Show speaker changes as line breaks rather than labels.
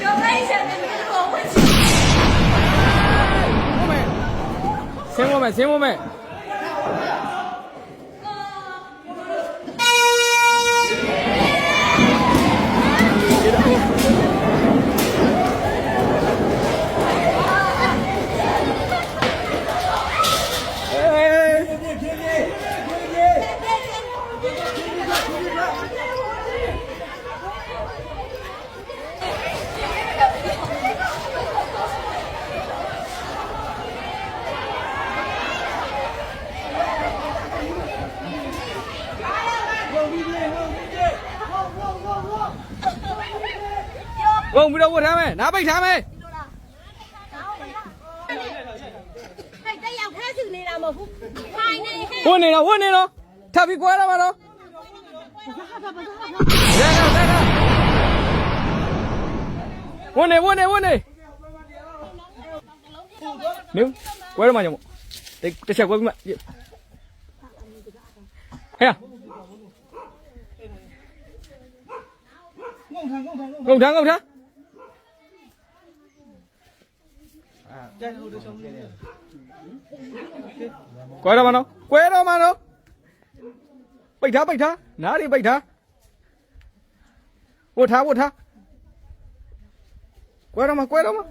ပြောလိုက်ချက်နေတယ်ဘုံဝင်ချ
ဆင်းဖို့မယ်ဆင်းဖို့မယ် ဝုံပြီးတော့ဝတ်ထားမယ်နားပိတ်ထားမယ်
ဟဲ့တက်ရောက်ဖက်စီနေတာမဟုတ်ဘူးခိုင်းနေဟဲ့
ဝတ်နေတော့ဝတ်နေတော့ထပ်ပြီးကွာရမှာတော့ရရရရဝတ်နေဝတ်နေဝတ်နေနုကွဲရမှာညမို့တစ်ချက်ကွဲပြီးမှဟဲ့
ငုံထန်ငုံထန်ငုံ
ကုန်ထမ်းကုန်ထမ်း
တဲ့ဟိုတို့ဆုံးနေတယ်
ကွဲရမှာနော်ကွဲရမှာနော်ပိတ်ထားပိတ်ထားနားတွေပိတ်ထားဝတ်ထားဝတ်ထားကွဲရမှာကွဲရမှာ